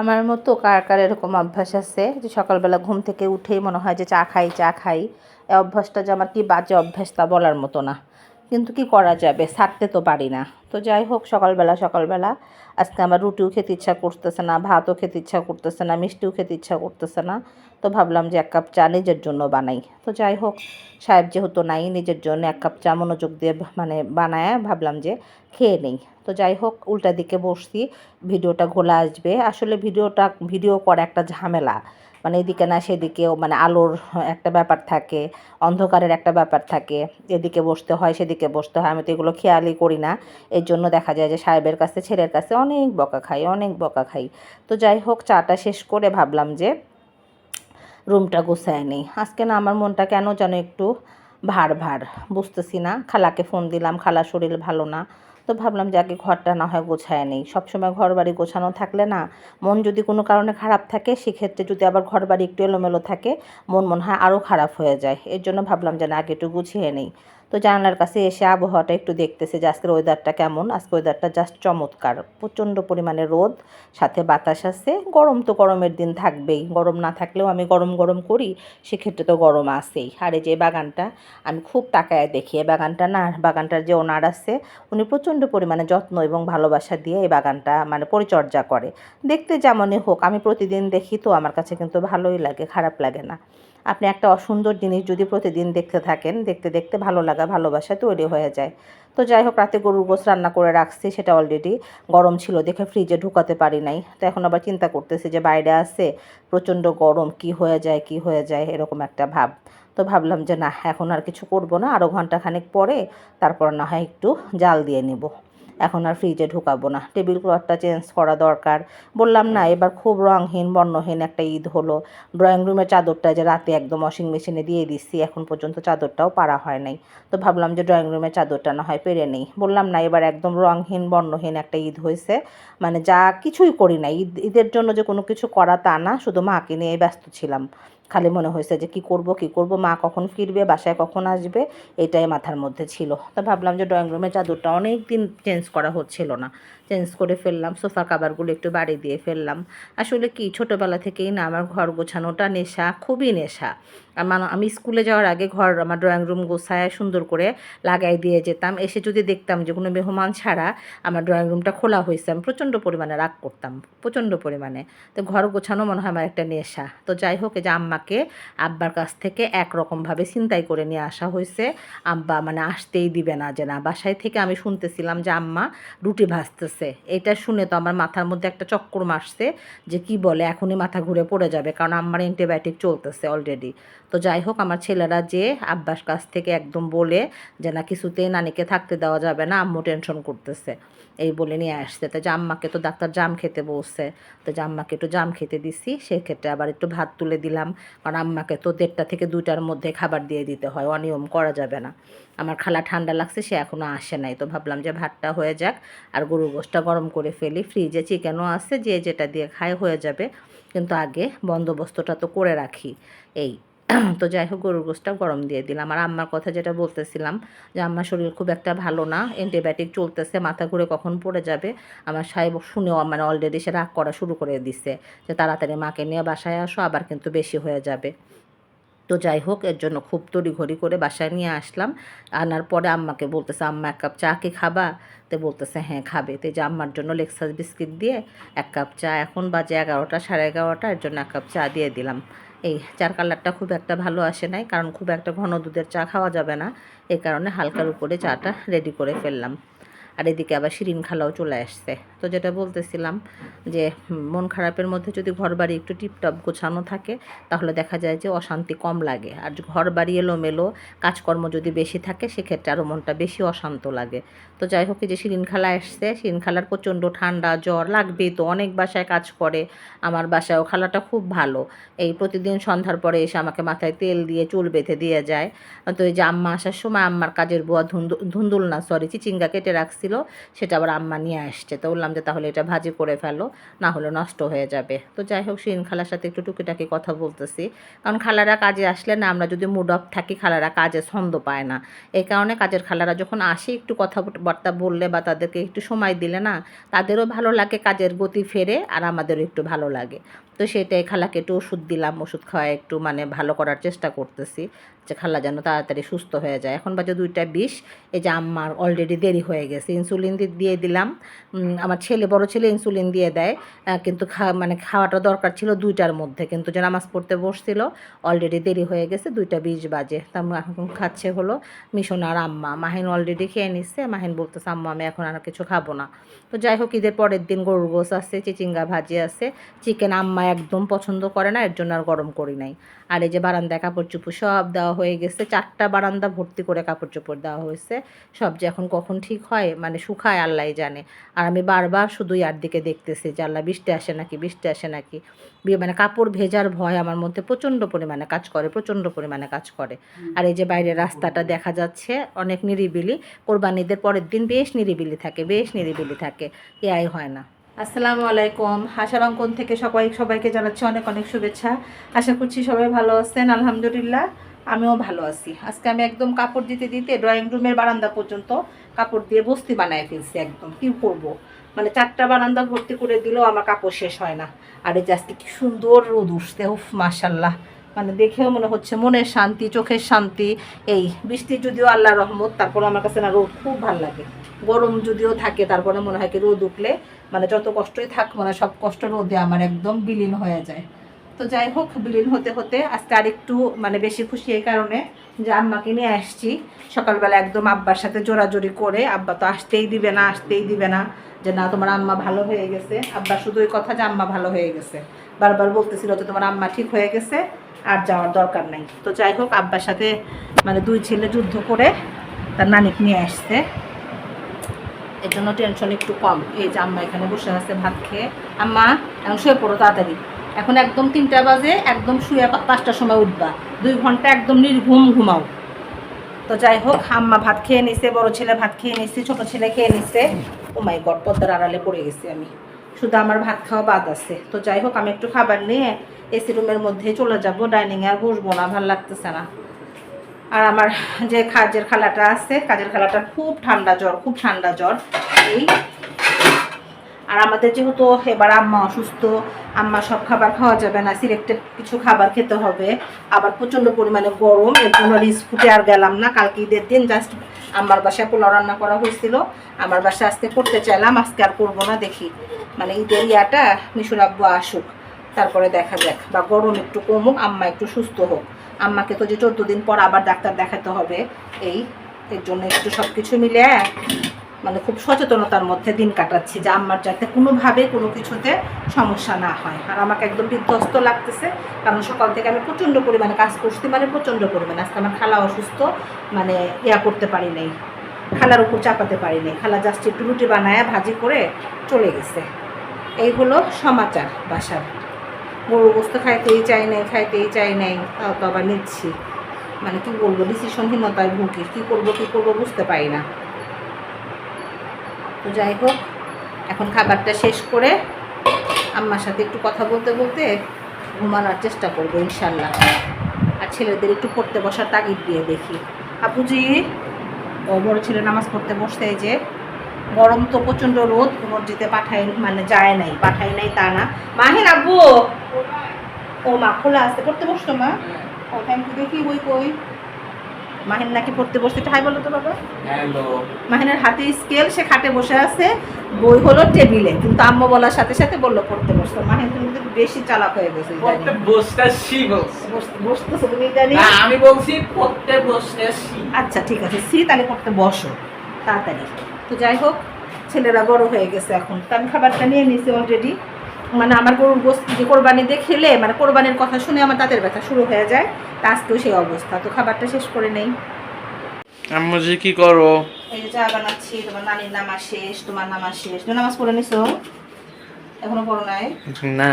আমার মতো কার কার এরকম অভ্যাস আছে? যে সকালবেলা ঘুম থেকে উঠেই মনে হয় যে চা খাই চা খাই। এই অভ্যাসটা যে আমার কি বাজে অভ্যাস তা বলার মতো না। কিন্তু কি করা যাবে? ছাড়তে তো পারি না। তো যাই হোক, সকালবেলা সকালবেলা। আজকে আমার রুটিও খেতে ইচ্ছা করতেছে না, ভাতও খেতে ইচ্ছা করতেছে না, মিষ্টিও খেতে ইচ্ছা করতেছে না। তো ভাবলাম যে এক কাপ চা নিজের জন্য বানাই। তো যাই হোক, সাহেব যেহেতু নাই নিজের জন্য এক কাপ চা মনোযোগ দিয়ে মানে বানায়, ভাবলাম যে খেয়ে নেই। তো যাই হোক, উল্টা দিকে বসছি, ভিডিওটা ঘোলা আসবে। আসলে ভিডিওটা, ভিডিও করা একটা ঝামেলা। মানে এদিকে না সেদিকেও মানে আলোর একটা ব্যাপার থাকে, অন্ধকারের একটা ব্যাপার থাকে। এদিকে বসতে হয় সেদিকে বসতে হয়। আমি তো এগুলো খেয়ালই করি না। এর জন্য দেখা যায় যে সাহেবের কাছে, ছেলের কাছে অনেক বকা খাই, অনেক বকা খাই। তো যাই হোক, চাটা শেষ করে ভাবলাম যে রুমটা গুছায় নেই। আজকে না আমার মনটা কেন যেন একটু ভার ভার, বুঝতেছি না। খালাকে ফোন দিলাম, খালা শরীর ভালো না। তো ভাবলাম যে আগে ঘরটা না হয় গোছায় নেই। সবসময় ঘর বাড়ি গোছানো থাকলে না মন যদি কোনো কারণে খারাপ থাকে, সেক্ষেত্রে যদি আবার ঘর বাড়ি একটু এলোমেলো থাকে, মন মনে হয় আরও খারাপ হয়ে যায়। এর জন্য ভাবলাম যে না, আগে একটু গুছিয়ে নেই। তো জানালার কাছে এসে আবহাওয়াটা একটু দেখতেছে যে আজকের ওয়েদারটা কেমন। আজকে ওয়েদারটা জাস্ট চমৎকার। প্রচণ্ড পরিমাণে রোদ, সাথে বাতাস আছে। গরম তো গরমের দিন থাকবেই। গরম না থাকলেও আমি গরম গরম করি, সেক্ষেত্রে তো গরম আসেই আর এই যে বাগানটা, আমি খুব তাকায় দেখি। এই বাগানটা না, বাগানটার যে ওনার আছে, উনি প্রচণ্ড পরিমাণে যত্ন এবং ভালোবাসা দিয়ে এই বাগানটা মানে পরিচর্যা করে। দেখতে যেমনই হোক, আমি প্রতিদিন দেখি তো আমার কাছে কিন্তু ভালোই লাগে, খারাপ লাগে না। আপনি একটা অসুন্দর জিনিস যদি প্রতিদিন দেখতে থাকেন, দেখতে দেখতে ভালো লাগা, ভালোবাসা তৈরি হয়ে যায়। তো যাই হোক, রাতে গরুর গোস রান্না করে রাখছি, সেটা অলরেডি গরম ছিল দেখে ফ্রিজে ঢুকাতে পারি নাই। তো এখন আবার চিন্তা করতেছি যে বাইরে আছে, প্রচণ্ড গরম, কি হয়ে যায়, কি হয়ে যায়, এরকম একটা ভাব। তো ভাবলাম যে না, এখন আর কিছু করব না আরও ঘন্টাখানেক পরে তারপর না হয় একটু জাল দিয়ে নেব। এখন আর ফ্রিজে ঢুকাবো না। টেবিল ক্লথটা চেঞ্জ করা দরকার। বললাম, না, এবার খুব রঙহীন, বর্ণহীন একটা ঈদ হলো। ড্রয়িং রুমের চাদরটা যে রাতে একদম ওয়াশিং মেশিনে দিয়ে দিচ্ছি, এখন পর্যন্ত চাদরটাও পারা হয় নাই। তো ভাবলাম যে ড্রয়িং রুমের চাদরটা না হয় পেরে নেই। বললাম, না, এবার একদম রঙহীন, বর্ণহীন একটা ঈদ হয়েছে। মানে যা কিছুই করি না, ঈদ, ঈদের জন্য যে কোনো কিছু করা তা না, শুধু মাকে নিয়ে ব্যস্ত ছিলাম। খালি মনে হয়েছে যে কি করব কি করব, মা কখন ফিরবে, বাসায় কখন আসবে, এটাই মাথার মধ্যে ছিল। তো ভাবলাম যে ড্রয়িং রুমের চাদরটা অনেক দিন চেঞ্জ করা হচ্ছিল না। চেঞ্জ করে ফেললাম, সোফা কাভারগুলো একটু বাড়ি দিয়ে ফেললাম। আসলে কি, ছোটোবেলা থেকেই না আমার ঘর গোছানোটা নেশা, খুবই নেশা। আমি স্কুলে যাওয়ার আগে ঘর আমার ড্রয়িং রুম গোছায় সুন্দর করে লাগাই দিয়ে যেতাম। এসে যদি দেখতাম যে কোনো মেহমান ছাড়া আমার ড্রয়িং রুমটা খোলা হয়েছে, আমি প্রচণ্ড পরিমাণে রাগ করতাম, প্রচণ্ড পরিমাণে। তো ঘর গোছানো মনে হয় আমার একটা নেশা। তো যাই হোক যে আম্মাকে আব্বার কাছ থেকে একরকমভাবে চিন্তাই করে নিয়ে আসা হয়েছে। আব্বা মানে আসতেই দিবে না যে না, বাসায় থেকে আমি শুনতেছিলাম যে আম্মা রুটি ভাজতেছে। এটা শুনে তো আমার মাথার মধ্যে একটা চক্কর মারছে যে কি বলে, এখনই মাথা ঘুরে পড়ে যাবে, কারণ আমার অ্যান্টিবায়োটিক চলতেছে অলরেডি তো যাই হোক, আমার ছেলেরা যে আব্বাস কাছ থেকে একদম বলে যে না কিছুতেই নানিকে থাকতে দেওয়া যাবে না, আম্মু টেনশন করতেছে। এই বলে নিয়ে আসছে। তো জাম্মাকে তো ডাক্তার জাম খেতে বলছে। তো জাম্মাকে একটু জাম খেতে দিছি, সেক্ষেত্রে আবার একটু ভাত তুলে দিলাম। কারণ আম্মাকে তো দেড়টা থেকে দুইটার মধ্যে খাবার দিয়ে দিতে হয়, অনিয়ম করা যাবে না। আমার খালা ঠান্ডা লাগছে, সে এখনও আসে নাই। তো ভাবলাম যে ভাতটা হয়ে যাক আর গরু গোশটা গরম করে ফেলি। ফ্রিজে চিকেনও আছে, যে যেটা দিয়ে খায় হয়ে যাবে। কিন্তু আগে বন্দোবস্তটা তো করে রাখি। এই তো যাই হোক গরুর গোশটা গরম দিয়ে দিলাম। আর আম্মার কথা যেটা বলতেছিলাম যে, আম্মার শরীর খুব একটা ভালো না অ্যান্টিবায়োটিক চলতেছে, মাথা ঘুরে কখন পড়ে যাবে? আমার সাহেব শুনেও মানে অলরেডি সে রাগ করা শুরু করে দিছে যে, তাড়াতাড়ি মাকে নিয়ে বাসায় আসো, আবার কিন্তু বেশি হয়ে যাবে। তো যাই হোক এর জন্য খুব তড়িঘড়ি করে বাসায় নিয়ে আসলাম। আনার পরে আম্মাকে বলতেছে, আম্মা, এক কাপ চা কি খাবা? তো বলতেছে হ্যাঁ খাবে। তো যে আম্মার জন্য লেক্সাস বিস্কিট দিয়ে এক কাপ চা, এখন বাজে এগারোটা, সাড়ে এগারোটা, এর জন্য এক কাপ চা দিয়ে দিলাম। এই চার কালারটা খুব একটা ভালো আসে নাই, কারণ খুব একটা ঘন দুধের চা খাওয়া যাবে না। এই কারণে হালকার উপরে চাটা রেডি করে ফেললাম। আর এদিকে আবার শিরিন খালাও চলে আসছে। তো যেটা বলতেছিলাম যে মন খারাপের মধ্যে যদি ঘর বাড়ি একটু টিপটপ গোছানো থাকে, তাহলে দেখা যায় যে অশান্তি কম লাগে। আর ঘর বাড়ি এলোমেলো, কাজকর্ম যদি বেশি থাকে, সেক্ষেত্রে আরও মনটা বেশি অশান্ত লাগে। তো যাই হোক যে শিরিন খালা আসছে শিরিন খালার প্রচণ্ড ঠান্ডা, জ্বর, লাগবেই তো, অনেক বাসায় কাজ করে। আমার বাসায়ও খালাটা খুব ভালো। এই প্রতিদিন সন্ধ্যার পরে এসে আমাকে মাথায় তেল দিয়ে চুল বেঁধে দিয়ে যায়। তো এই যে আম্মা আসার সময়, আম্মার কাজের বুয়া ধুন্দু, ধুন্দুল না সরি চিচিঙ্গা কেটে রাখছিল ছিল, সেটা আবার আম্মা নিয়ে আসছে। তো বললাম যে, তাহলে এটা ভাজি করে ফেলো, না হলে নষ্ট হয়ে যাবে। তো যাই হোক শিরিন খালার সাথে একটু টুকিটাকি কথা বলতেছি। কারণ খালারা কাজে আসলে না, আমরা যদি মুড অফ থাকি, খালারা কাজে ছন্দ পায় না। এই কারণে কাজের খালারা যখন আসে, একটু কথাবার্তা বললে বা তাদেরকে একটু সময় দিলে না, তাদেরও ভালো লাগে কাজের গতি ফেরে, আর আমাদেরও একটু ভালো লাগে। তো সেটাই খালাকে একটু ওষুধ দিলাম, ওষুধ খাওয়া একটু মানে ভালো করার চেষ্টা করতেছি। যে খালা যেন তাড়াতাড়ি সুস্থ হয়ে যায়। এখন বাজে দুইটা বিশ, এই যে আম্মার অলরেডি দেরি হয়ে গেছে। ইনসুলিন দিয়ে দিলাম। আমার ছেলে, বড় ছেলে ইনসুলিন দিয়ে দেয়। কিন্তু খা মানে খাওয়াটা দরকার ছিল দুইটার মধ্যে। কিন্তু যে নামাজ পড়তে বসছিল অলরেডি দেরি হয়ে গেছে, দুইটা বিশ বাজে। তা আমরা এখন খাচ্ছে হলো মিশন আর আম্মা। মাহিন অলরেডি খেয়ে নিচ্ছে মাহিন বলতেছে, আম্মা, আমি এখন আর কিছু খাব না। তো যাই হোক, ঈদের পরের দিন গরুর গোস আছে, চিচিঙ্গা ভাজি আছে। চিকেন আম্মা একদম পছন্দ করে না, এর জন্য আর গরম করি নাই। আর এই যে বারান্দায় কাপড় চোপড় সব দেওয়া হয়ে গেছে। চারটা বারান্দা ভর্তি করে কাপড় চোপড় দেওয়া হয়েছে। সব যে এখন কখন ঠিক হয় মানে শুকায় আল্লাহ জানে। আর আমি বারবার শুধু ইয়ার দিকে দেখতেছি যে আল্লাহ বৃষ্টি আসে নাকি বৃষ্টি আসে নাকি। মানে কাপড় ভেজার ভয় আমার মধ্যে প্রচণ্ড পরিমাণে কাজ করে প্রচণ্ড পরিমাণে কাজ করে। আর এই যে বাইরের রাস্তাটা দেখা যাচ্ছে অনেক নিরিবিলি। কোরবানিদের পরের দিন বেশ নিরিবিলি থাকে বেশ নিরিবিলি থাকে। এআই হয় না। আসসালামু আলাইকুম। হাসার অঙ্কন থেকে সবাই সবাইকে জানাচ্ছি অনেক অনেক শুভেচ্ছা। আশা করছি সবাই ভালো আছেন আলহামদুলিল্লাহ। আমিও ভালো আছি। আজকে আমি একদম কাপড় দিতে দিতে ড্রয়িং রুমের বারান্দা পর্যন্ত কাপড় দিয়ে বস্তি বানায় ফেলছি একদম। কি করব? মানে চারটা বারান্দা ভর্তি করে দিলেও আমার কাপড় শেষ হয় না। আর এই যে কি সুন্দর রোদ উঠছে, উফ মাশাল্লাহ মানে দেখেও মনে হচ্ছে মনের শান্তি, চোখের শান্তি। এই বৃষ্টি যদিও আল্লাহ রহমত তারপর আমার কাছে না রোদ খুব ভালো লাগে। গরম যদিও থাকে, তারপরে মনে হয় কি রোদ উঠলে মানে যত কষ্টই থাক মানে সব কষ্ট রোদে আমার একদম বিলীন হয়ে যায়। তো যাই হোক, বিলীন হতে হতে আজকে আরেকটু মানে বেশি খুশি এই কারণে যে আম্মাকে নিয়ে আসছি। সকালবেলা একদম আব্বার সাথে জোরাজোরি করে, আব্বা তো আসতেই দিবে না, আসতেই দিবে না যে, না, তোমার আম্মা ভালো হয়ে গেছে। আব্বা শুধু ওই কথা যে আম্মা ভালো হয়ে গেছে। বারবার বলতেছিল যে, তোমার আম্মা ঠিক হয়ে গেছে, আর যাওয়ার দরকার নাই। তো যাই হোক, আব্বার সাথে মানে দুই ছেলে যুদ্ধ করে তার নানিক নিয়ে আসছে। এর জন্য টেনশন একটু কম। এই যে আম্মা এখানে বসে আছে, ভাত খেয়ে। আম্মা, এখন শুয়ে পড়ো তাড়াতাড়ি। এখন একদম তিনটা বাজে, একদম শুয়ে পাঁচটার সময় উঠবা। দুই ঘণ্টা একদম নির্ঘুম ঘুমাও। তো যাই হোক, আম্মা ভাত খেয়ে নিছে, বড় ছেলে ভাত খেয়ে নিছে, ছোট ছেলে খেয়ে নিছে। ও মাই গড, পদ্মার আড়ালে পড়ে গেছি আমি। শুধু আমার ভাত খাওয়া বাদ আছে। তো যাই হোক, আমি একটু খাবার নিয়ে এসি রুমের মধ্যে চলে যাব। ডাইনিংয়ে আর বসবো না, ভালো লাগতেছে না। আর আমার যে কাজের খালাটা আছে, কাজের খালাটা খুব ঠান্ডা জ্বর, খুব ঠান্ডা জ্বর। এই আর আমাদের যেহেতু এবার আম্মা অসুস্থ, আম্মা সব খাবার খাওয়া যাবে না সিলেক্টেড কিছু খাবার খেতে হবে। আবার প্রচণ্ড পরিমাণে গরম, এর জন্য রিস ফুটে আর গেলাম না। কালকে ঈদের দিন জাস্ট আমার বাসায় পোলাও রান্না করা হয়েছিল। আমার বাসায় আজকে করতে চাইলাম, আজকে আর করব না, দেখি। মানে ঈদের ইয়াটা মিশুর আব্বু আসুক, তারপরে দেখা যাক। বা গরম একটু কমুক, আম্মা একটু সুস্থ হোক। আম্মাকে তো যে চোদ্দ দিন পর আবার ডাক্তার দেখাতে হবে, এই, এর জন্য একটু সব কিছু মিলে মানে খুব সচেতনতার মধ্যে দিন কাটাচ্ছি যে আমার যাতে কোনোভাবে কোনো কিছুতে সমস্যা না হয়। আর আমাকে একদম বিধ্বস্ত লাগতেছে, কারণ সকাল থেকে আমি প্রচণ্ড পরিমাণে কাজ করছি মানে প্রচণ্ড পরিমাণে। আজকে আমার খালা অসুস্থ মানে ইয়া করতে পারি নাই, খালার উপর চাপাতে পারি নাই। খালা জাস্ট একটু রুটি বানায় ভাজি করে চলে গেছে। এই হলো সমাচার বাসার। গরু গোস্ত খাইতেই চাই নাই, খাইতেই চাই নাই, তাও তো আবার নিচ্ছি। মানে কি বলব ডিসিশনহীনতায় ভুগি। কী করব কী করব বুঝতে পারি না। তো যাই হোক, এখন খাবারটা শেষ করে আম্মার সাথে একটু কথা বলতে বলতে ঘুমানোর চেষ্টা করব ইনশাল্লাহ। আর ছেলেদের একটু পড়তে বসার তাগিদ দিয়ে দেখি। আপুজি ও বড় ছেলে নামাজ পড়তে বসতে যে। গরম তো প্রচণ্ড রোদ, মসজিদে পাঠায় মানে যায় নাই, পাঠায় নাই তা না। মাহির আব্বু! ও মা, খোলা আছে, পড়তে বসতো মা? ও থ্যাংক ইউ দেখি, বই কই? মাহিন নাকি পড়তে বসতে হাই বলো তো বাবা। হ্যালো। মাহিনের হাতে স্কেল সে খাটে বসে আছে। বই হলো টেবিলে। কিন্তু আম্মু বলার সাথে সাথে বলল পড়তে বসতো। মাহিন তুমি কিন্তু বেশি চালাক হয়ে গেছো বসতেছি বলছি। বসতেছো তুমি জানি আমি বলছি পড়তে বসতেছি আচ্ছা ঠিক আছে। সি তাহলে পড়তে বসো। তাড়াতাড়ি। তো যাই হোক ছেলেরা বড় হয়ে গেছে এখন। তো আমি খাবারটা নিয়ে নিয়েছি অলরেডি মানে আমার গরুর গোস্ত যে কোরবানিতে খেলে মানে কোরবানির কথা শুনে আমার দাঁতের ব্যথা শুরু হয়ে যায়। তা আজকেও সেই অবস্থা। তো খাবারটা শেষ করে নেই। আম্মু জি কি করো? এই যে চা বানাচ্ছি তোমার নানির নামাজ শেষ তোমার নামাজ শেষ তুমি নামাজ পড়ে নিছো? এখনও পড়ো নাই? না।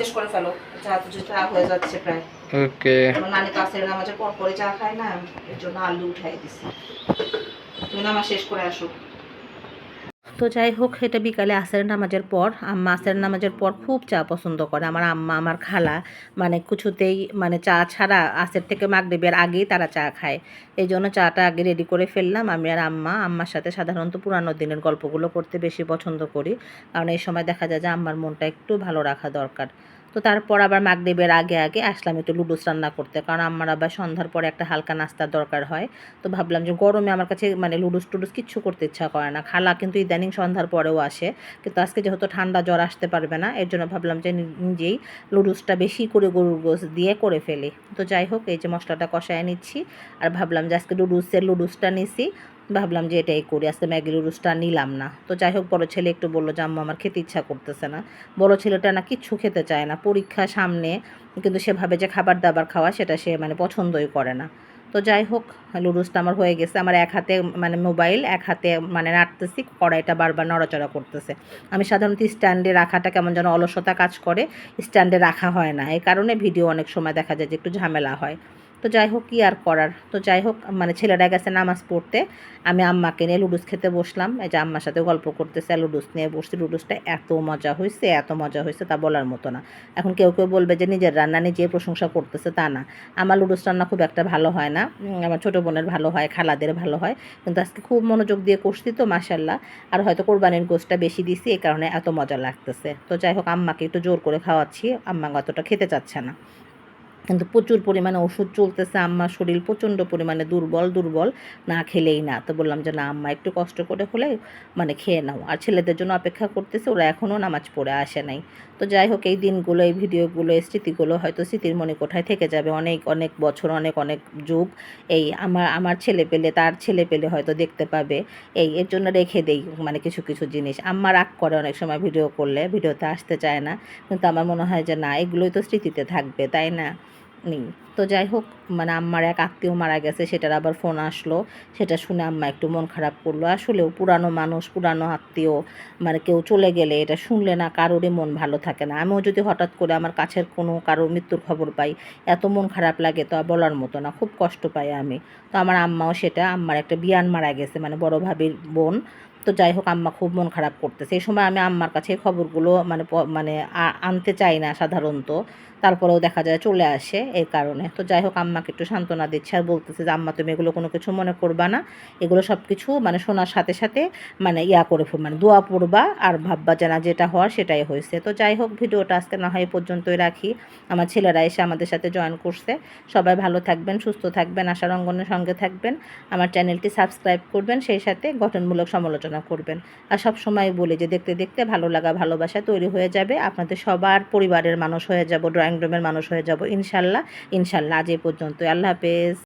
শেষ করে ফেলো। চা তো চা হয়ে যাচ্ছে প্রায়। ওকে। তোমার নানি তো আসলে নামাজের পর পরে চা খায় না এর জন্য আলু উঠাই দিছি। তুমি নামাজ শেষ করে আসো। তো যাই হোক এটা বিকালে আসের নামাজের পর, আম্মা আসের নামাজের পর খুব চা পছন্দ করে। আমার আম্মা, আমার খালা মানে কিছুতেই মানে চা ছাড়া আসের থেকে মাগরিবের আগেই তারা চা খায়। এই জন্য চাটা আগে রেডি করে ফেললাম আমি আর আম্মা। আম্মার সাথে সাধারণত পুরানো দিনের গল্পগুলো করতে বেশি পছন্দ করি। কারণ এই সময় দেখা যায় যে আম্মার মনটা একটু ভালো রাখা দরকার। তো তারপর আবার মাগরিবের আগে আগে আসলাম একটু লুডুস রান্না করতে। কারণ আমার আবার সন্ধ্যার পরে একটা হালকা নাস্তার দরকার হয়। তো ভাবলাম যে গরমে আমার কাছে মানে লুডুস টুডুস কিচ্ছু করতে ইচ্ছা করে না। খালা কিন্তু ইদানিং সন্ধ্যার পরেও আসে। কিন্তু আজকে যেহেতু ঠান্ডা জ্বর আসতে পারবে না, এর জন্য ভাবলাম যে নিজেই লুডুসটা বেশি করে গরুর গোস দিয়ে করে ফেলি। তো যাই হোক, এই যে মশলাটা কষায় নিচ্ছি। আর ভাবলাম যে আজকে লুডুসের লুডুসটা নিছি। ভাবলাম যে এটাই করি, আজকে ম্যাগি লুডুসটা নিলাম না। তো যাই হোক বড় ছেলে একটু বলল, যে আম্মা আমার খেতে ইচ্ছা করতেছে না। বড় ছেলেটা না কিচ্ছু খেতে চায় না, পরীক্ষা সামনে, কিন্তু সেভাবে যে খাবার দাবার খাওয়া, সেটা সে মানে পছন্দই করে না। তো যাই হোক লুডুসটা আমার হয়ে গেছে। আমার এক হাতে মানে মোবাইল, এক হাতে মানে নাড়তেছি, কড়াইটা বারবার নড়াচড়া করতেছে। আমি সাধারণত স্ট্যান্ডে রাখাটা কেমন যেন অলসতা কাজ করে, স্ট্যান্ডে রাখা হয় না। এই কারণে ভিডিও অনেক সময় দেখা যায় যে একটু ঝামেলা হয়। তো যাই হোক, কী আর করার? তো যাই হোক মানে ছেলেরা গেছে নামাজ পড়তে। আমি আম্মাকে নিয়ে লুডুস খেতে বসলাম। এই যে আম্মার সাথে গল্প করতেছে, লুডুস নিয়ে বসছি। লুডুসটা এত মজা হয়েছে এত মজা হয়েছে তা বলার মতো না। এখন কেউ কেউ বলবে যে নিজের রান্না নিজে প্রশংসা করতেছে তা না। আমার লুডুস রান্না খুব একটা ভালো হয় না। আমার ছোটো বোনের ভালো হয়, খালাদের ভালো হয়। কিন্তু আজকে খুব মনোযোগ দিয়ে করছি তো মাসাল্লাহ আর হয়তো কোরবানির গোষ্ঠটা বেশি দিছি এই কারণে এত মজা লাগতেছে। তো যাই হোক, আম্মাকে একটু জোর করে খাওয়াচ্ছি। আম্মা অতটা খেতে চাচ্ছে না। কিন্তু প্রচুর পরিমাণে ওষুধ চলতেছে, আম্মার শরীর প্রচণ্ড পরিমাণে দুর্বল দুর্বল, না খেলেই না। তো বললাম যে, না, আম্মা, একটু কষ্ট করে হলে মানে খেয়ে নাও। আর ছেলেদের জন্য অপেক্ষা করতেছে, ওরা এখনও নামাজ পড়ে আসে নাই। তো যাই হোক, এই দিনগুলো, এই ভিডিওগুলো, এই স্মৃতিগুলো হয়তো স্মৃতির মনে কোঠায় থেকে যাবে। অনেক অনেক বছর, অনেক অনেক যুগ, এই আমার আমার ছেলে পেলে, তার ছেলে পেলে হয়তো দেখতে পাবে। এই, এর জন্য রেখে দেই মানে কিছু কিছু জিনিস। আম্মা রাগ করে অনেক সময় ভিডিও করলে, ভিডিওতে আসতে চায় না। কিন্তু আমার মনে হয় যে, না, এগুলোই তো স্মৃতিতে থাকবে। তাই না? নেই। তো যাই হোক মানে আম্মার এক আত্মীয় মারা গেছে, সেটার আবার ফোন আসলো। সেটা শুনে আম্মা একটু মন খারাপ করল। আসলেও পুরানো মানুষ, পুরানো আত্মীয় মানে কেউ চলে গেলে এটা শুনলে না কারোরই মন ভালো থাকে না। আমিও যদি হঠাৎ করে আমার কাছের কোনো কারও মৃত্যুর খবর পাই, এত মন খারাপ লাগে তো আর বলার মতো না, খুব কষ্ট পাই আমি। তো আমার আম্মাও সেটা, আম্মার একটা বিয়ান মারা গেছে মানে বড় ভাবির বোন। তো যাই হোক, আম্মা খুব মন খারাপ করতেছে। এই সময় আমি আম্মার কাছে খবরগুলো মানে মানে আনতে চাই না সাধারণত। তারপরেও দেখা যায় চলে আসে এই কারণে। তো যাই হোক, আম্মাকে একটু সান্ত্বনা দিচ্ছে আর বলতেছে যে, আম্মা, তুমি এগুলো কোনো কিছু মনে করবা না। এগুলো সব কিছু মানে শোনার সাথে সাথে মানে ইয়া করে মানে দোয়া পড়বা আর ভাববা যে যেটা হওয়ার সেটাই হয়েছে। তো যাই হোক, ভিডিওটা আজকে না হয় পর্যন্তই রাখি। আমার ছেলেরা এসে আমাদের সাথে জয়েন করছে। সবাই ভালো থাকবেন, সুস্থ থাকবেন, আশার অঙ্গনের সঙ্গে থাকবেন। আমার চ্যানেলটি সাবস্ক্রাইব করবেন, সেই সাথে গঠনমূলক সমালোচনা করবেন। আর সব সময় বলি যে, দেখতে দেখতে ভালো লাগা, ভালোবাসা তৈরি হয়ে যাবে। আপনাদের সবার পরিবারের মানুষ হয়ে যাব ড্রয়িং রুমের মানুষ হয়ে যাব। ইনশাল্লাহ ইনশাল্লাহ আজ এ পর্যন্ত আল্লাহ হাফেজ।